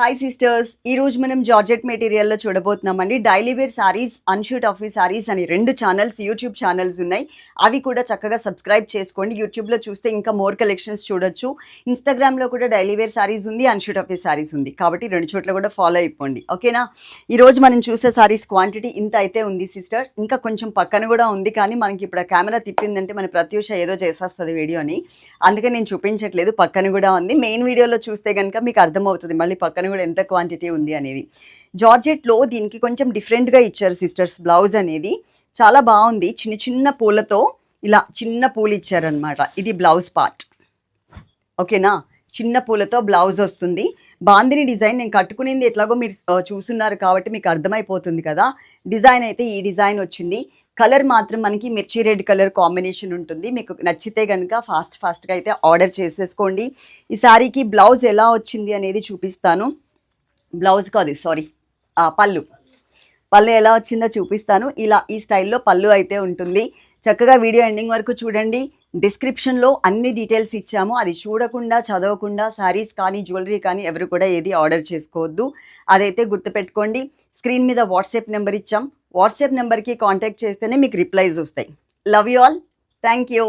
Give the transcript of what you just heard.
Hi sisters ఈ రోజు మనం జార్జెట్ మెటీరియల్లో చూడబోతున్నామండి. డైలీ వేర్ సారీస్ అన్షూట్ ఆఫీస్ సారీస్ అని రెండు ఛానల్స్ యూట్యూబ్ ఛానల్స్ ఉన్నాయి. అవి కూడా చక్కగా సబ్స్క్రైబ్ చేసుకోండి. యూట్యూబ్లో చూస్తే ఇంకా మోర్ కలెక్షన్స్ చూడొచ్చు. ఇన్స్టాగ్రామ్లో కూడా డైలీ వేర్ సారీస్ ఉంది అన్షూట్ ఆఫీస్ సారీస్ ఉంది. కాబట్టి రెండు చోట్ల కూడా ఫాలో అయిపోండి. ఓకేనా ఈరోజు మనం చూసే సారీస్ క్వాంటిటీ ఇంత అయితే ఉంది సిస్టర్ ఇంకా కొంచెం పక్కన కూడా ఉంది. కానీ మనకి ఇప్పుడు కెమెరా తిప్పిందంటే మన ప్రత్యూష ఏదో చేసేస్తుంది వీడియోని. అందుకే నేను చూపించట్లేదు పక్కన కూడా ఉంది. మెయిన్ వీడియోలో చూస్తే కనుక మీకు అర్థమవుతుంది. మళ్ళీ పక్కన కూడా ఎంత క్వాంటిటీ ఉంది అనేది. జార్జెట్లో దీనికి కొంచెం డిఫరెంట్గా ఇచ్చారు సిస్టర్స్ బ్లౌజ్ అనేది. చాలా బాగుంది. చిన్న చిన్న పూలతో ఇలా చిన్న పూలు ఇచ్చారనమాట ఇది బ్లౌజ్ పార్ట్ ఓకేనా చిన్న పూలతో బ్లౌజ్ వస్తుంది. బాందిని డిజైన్ నేను కట్టుకునేది ఎట్లాగో మీరు చూస్తున్నారు కాబట్టి మీకు అర్థమైపోతుంది కదా. డిజైన్ అయితే ఈ డిజైన్ వచ్చింది. కలర్ మాత్రం మనకి మిర్చి రెడ్ కలర్ కాంబినేషన్ ఉంటుంది. మీకు నచ్చితే కనుక ఫాస్ట్ ఫాస్ట్గా అయితే ఆర్డర్ చేసేసుకోండి. ఈ శారీకి బ్లౌజ్ ఎలా వచ్చింది అనేది చూపిస్తాను. బ్లౌజ్ కాదు సారీ పళ్ళు. పళ్ళు ఎలా వచ్చిందో చూపిస్తాను. ఇలా ఈ స్టైల్లో పళ్ళు అయితే ఉంటుంది. చక్కగా వీడియో ఎండింగ్ వరకు చూడండి. డిస్క్రిప్షన్లో అన్ని డీటెయిల్స్ ఇచ్చాము. అది చూడకుండా చదవకుండా శారీస్ కానీ జ్యువెలరీ కానీ ఎవరు కూడా ఏది ఆర్డర్ చేసుకోవద్దు. అదైతే గుర్తుపెట్టుకోండి. స్క్రీన్ మీద వాట్సాప్ నెంబర్ ఇచ్చాం. వాట్సాప్ నెంబర్కి కాంటాక్ట్ చేస్తేనే మీకు రిప్లైస్ వస్తాయి. Love you all thank you